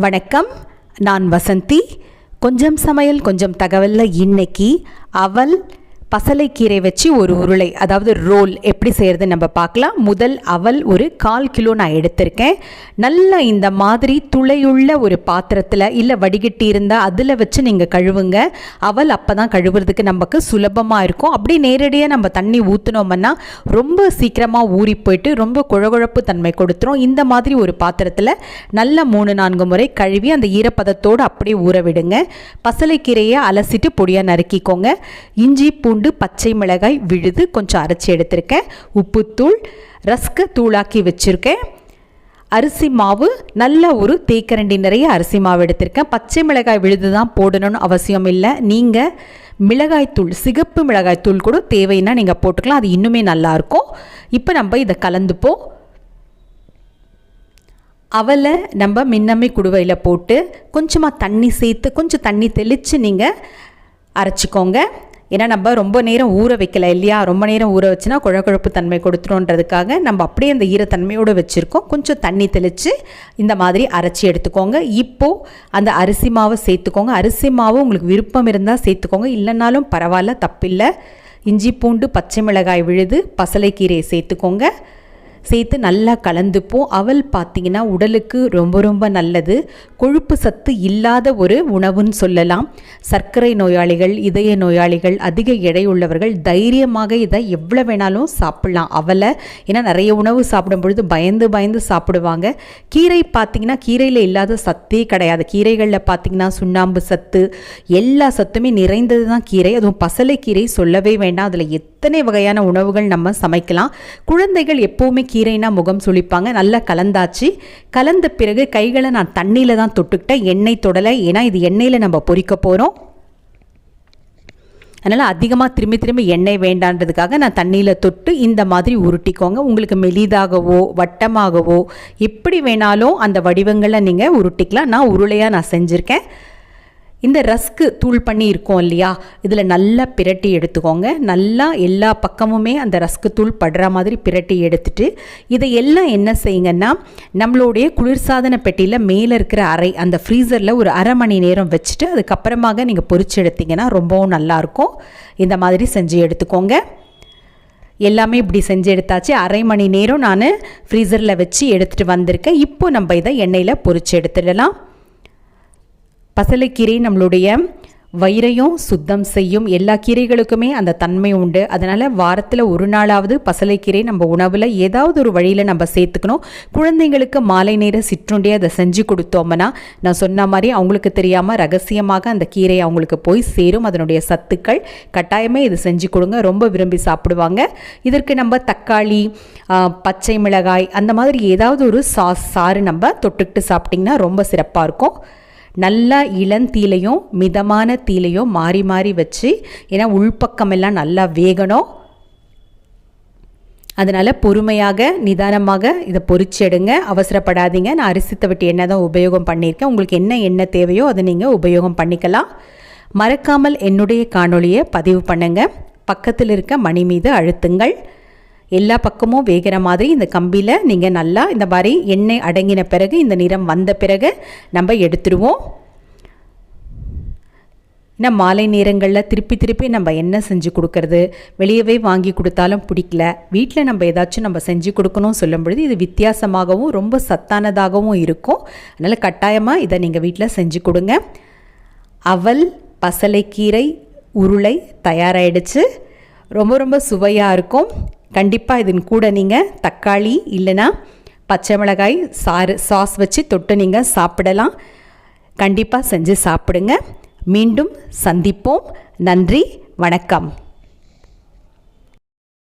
வணக்கம். நான் வசந்தி. கொஞ்சம் சமையல் கொஞ்சம் தகவலில் இன்னைக்கு அவல் பசலைக்கீரை வச்சு ஒரு உருளை அதாவது ரோல் எப்படி செய்கிறது நம்ம பார்க்கலாம். முதல் அவல் ஒரு கால் கிலோ நான் எடுத்திருக்கேன். நல்லா இந்த மாதிரி துளையுள்ள ஒரு பாத்திரத்தில் இல்லை வடிகட்டி இருந்தால் அதில் வச்சு நீங்கள் கழுவுங்க. அவல் அப்போ தான் கழுவுறதுக்கு நமக்கு சுலபமாக இருக்கும். அப்படி நேரடியாக நம்ம தண்ணி ஊற்றினோம்னா ரொம்ப சீக்கிரமாக ஊறி போயிட்டு ரொம்ப குழகுழப்பு தன்மை கொடுத்துரும். இந்த மாதிரி ஒரு பாத்திரத்தில் நல்ல மூணு நான்கு முறை கழுவி அந்த ஈரப்பதத்தோடு அப்படியே ஊற விடுங்க. பசலைக்கீரையை அலசிட்டு பொடியாக நறுக்கிக்கோங்க. இஞ்சி பூ பூண்டு பச்சை மிளகாய் விழுது கொஞ்சம் அரைச்சி எடுத்திருக்கேன். உப்புத்தூள் ரஸ்க்கு தூளாக்கி வச்சுருக்கேன். அரிசி மாவு நல்ல ஒரு தேக்கரண்டி நிறைய அரிசி மாவு எடுத்திருக்கேன். பச்சை மிளகாய் விழுது தான் போடணும்னு அவசியம் இல்லை. நீங்கள் மிளகாய்த்தூள் சிகப்பு மிளகாய்த்தூள் கூட தேவைன்னா நீங்கள் போட்டுக்கலாம். அது இன்னுமே நல்லாயிருக்கும். இப்போ நம்ம இதை கலந்துப்போம் அவலை நம்ம மின்னம்மை குடுவையில் போட்டு கொஞ்சமாக தண்ணி சேர்த்து கொஞ்சம் தண்ணி தெளித்து நீங்கள் அரைச்சிக்கோங்க. ஏன்னா நம்ம ரொம்ப நேரம் ஊற வைக்கல இல்லையா? ரொம்ப நேரம் ஊற வச்சுனா குழக்குழப்பு தன்மை கொடுத்துருன்றதுக்காக நம்ம அப்படியே அந்த ஈரத்தன்மையோடு வச்சுருக்கோம். கொஞ்சம் தண்ணி தெளித்து இந்த மாதிரி அரைச்சி எடுத்துக்கோங்க. இப்போது அந்த அரிசி மாவை சேர்த்துக்கோங்க. அரிசி மாவு உங்களுக்கு விருப்பம் இருந்தால் சேர்த்துக்கோங்க. இல்லைனாலும் பரவாயில்ல தப்பில்லை. இஞ்சி பூண்டு பச்சை மிளகாய் விழுது பசலைக்கீரையை சேர்த்துக்கோங்க. சேர்த்து நல்லா கலந்துப்போம். அவல் பார்த்திங்கன்னா உடலுக்கு ரொம்ப ரொம்ப நல்லது. கொழுப்பு சத்து இல்லாத ஒரு உணவுன்னு சொல்லலாம். சர்க்கரை நோயாளிகள் இதய நோயாளிகள் அதிக எடை உள்ளவர்கள் தைரியமாக இதை எவ்வளோ வேணாலும் சாப்பிட்லாம். அவலை ஏன்னா நிறைய உணவு சாப்பிடும் பொழுது பயந்து பயந்து சாப்பிடுவாங்க. கீரை பார்த்திங்கன்னா கீரையில் இல்லாத சத்தே கிடையாது. கீரைகளில் பார்த்திங்கன்னா சுண்ணாம்பு சத்து எல்லா சத்துமே நிறைந்தது தான் கீரை. அதுவும் பசலைக்கீரை சொல்லவே வேண்டாம். அதில் எத் எத்தனை வகையான உணவுகள் நம்ம சமைக்கலாம்? குழந்தைகள் எப்போவுமே கீரைனா முகம் சுளிப்பாங்க. நல்லா கலந்தாச்சு. கலந்த பிறகு கைகளை நான் தண்ணியில் தான் தொட்டுக்கிட்டேன். எண்ணெய் தொடலை. ஏன்னா இது எண்ணெயில் நம்ம பொறிக்க போகிறோம் அதனால் அதிகமாக திரும்பி திரும்பி எண்ணெய் வேண்டான்றதுக்காக நான் தண்ணியில் தொட்டு இந்த மாதிரி உருட்டிக்கோங்க. உங்களுக்கு மெலிதாகவோ வட்டமாகவோ எப்படி வேணாலும் அந்த வடிவங்களை நீங்கள் உருட்டிக்கலாம். நான் உருளையாக நான் செஞ்சுருக்கேன். இந்த ரஸ்க்கு தூள் பண்ணி இருக்கோம் இல்லையா? இதில் நல்லா பிரட்டி எடுத்துக்கோங்க. நல்லா எல்லா பக்கமுமே அந்த ரஸ்க்கு தூள் படுற மாதிரி பிரட்டி எடுத்துட்டு இதை எல்லாம் என்ன செய்யுங்கன்னா நம்மளுடைய குளிர்சாதன பெட்டியில் மேலே இருக்கிற அறை அந்த ஃப்ரீசரில் ஒரு அரை மணி நேரம் வச்சுட்டு அதுக்கப்புறமாக நீங்கள் பொறிச்சு எடுத்தீங்கன்னா ரொம்பவும் நல்லாயிருக்கும். இந்த மாதிரி செஞ்சு எடுத்துக்கோங்க. எல்லாமே இப்படி செஞ்சு எடுத்தாச்சு. அரை மணி நேரம் நான் ஃப்ரீசரில் வச்சு எடுத்துகிட்டு வந்திருக்கேன். இப்போ நம்ம இதை எண்ணெயில் பொறிச்சு எடுத்துடலாம். பசலைக்கீரை நம்மளுடைய வயிறையும் சுத்தம் செய்யும் எல்லா கீரைகளுக்குமே அந்த தன்மை உண்டு. அதனால் வாரத்தில் ஒரு நாளாவது பசலைக்கீரை நம்ம உணவில் ஏதாவது ஒரு வழியில் நம்ம சேர்த்துக்கணும். குழந்தைங்களுக்கு மாலை நேர சிற்றுண்டியை அதை செஞ்சு கொடுத்தோம்னா நான் சொன்ன மாதிரி அவங்களுக்கு தெரியாமல் ரகசியமாக அந்த கீரை அவங்களுக்கு போய் சேரும். அதனுடைய சத்துக்கள் கட்டாயமே இது செஞ்சு கொடுங்க. ரொம்ப விரும்பி சாப்பிடுவாங்க. இதற்கு நம்ம தக்காளி பச்சை மிளகாய் அந்த மாதிரி ஏதாவது ஒரு சாஸ் சாறு நம்ம தொட்டுக்கிட்டு சாப்பிட்டிங்கன்னா ரொம்ப சிறப்பாக இருக்கும். நல்லா இளந்தீலையும் மிதமான தீலையும் மாறி மாறி வச்சு ஏன்னா உள்பக்கமெல்லாம் நல்லா வேகணும். அதனால் பொறுமையாக நிதானமாக இதை பொறிச்செடுங்க அவசரப்படாதீங்க. நான் அரிசித்தை விட்டு எண்ணெய் தான் உபயோகம் பண்ணியிருக்கேன். உங்களுக்கு என்ன எண்ணெய் தேவையோ அதை நீங்கள் உபயோகம் பண்ணிக்கலாம். மறக்காமல் என்னுடைய காணொளியை பதிவு பண்ணுங்கள் பக்கத்தில் இருக்க மணி மீது அழுத்துங்கள். எல்லா பக்கமும் வேகிற மாதிரி இந்த கம்பியில் நீங்கள் நல்லா இந்த மாதிரி எண்ணெய் அடங்கின பிறகு இந்த நிறம் வந்த பிறகு நம்ம எடுத்துருவோம். இன்னும் மாலை நேரங்களில் திருப்பி திருப்பி நம்ம என்ன செஞ்சு கொடுக்கறது வெளியவே வாங்கி கொடுத்தாலும் பிடிக்கல வீட்டில் நம்ம ஏதாச்சும் நம்ம செஞ்சு கொடுக்கணும் சொல்லும் பொழுது இது வித்தியாசமாகவும் ரொம்ப சத்தானதாகவும் இருக்கும். அதனால் கட்டாயமாக இதை நீங்கள் வீட்டில் செஞ்சு கொடுங்க. அவல் பசலைக்கீரை உருளை தயாராகிடுச்சு ரொம்ப ரொம்ப சுவையாக இருக்கும். கண்டிப்பாக இதன் கூட நீங்கள் தக்காளி இல்லைன்னா பச்சை மிளகாய் சாறு சாஸ் வச்சு தொட்டு நீங்கள் சாப்பிடலாம். கண்டிப்பாக செஞ்சு சாப்பிடுங்க. மீண்டும் சந்திப்போம். நன்றி வணக்கம்.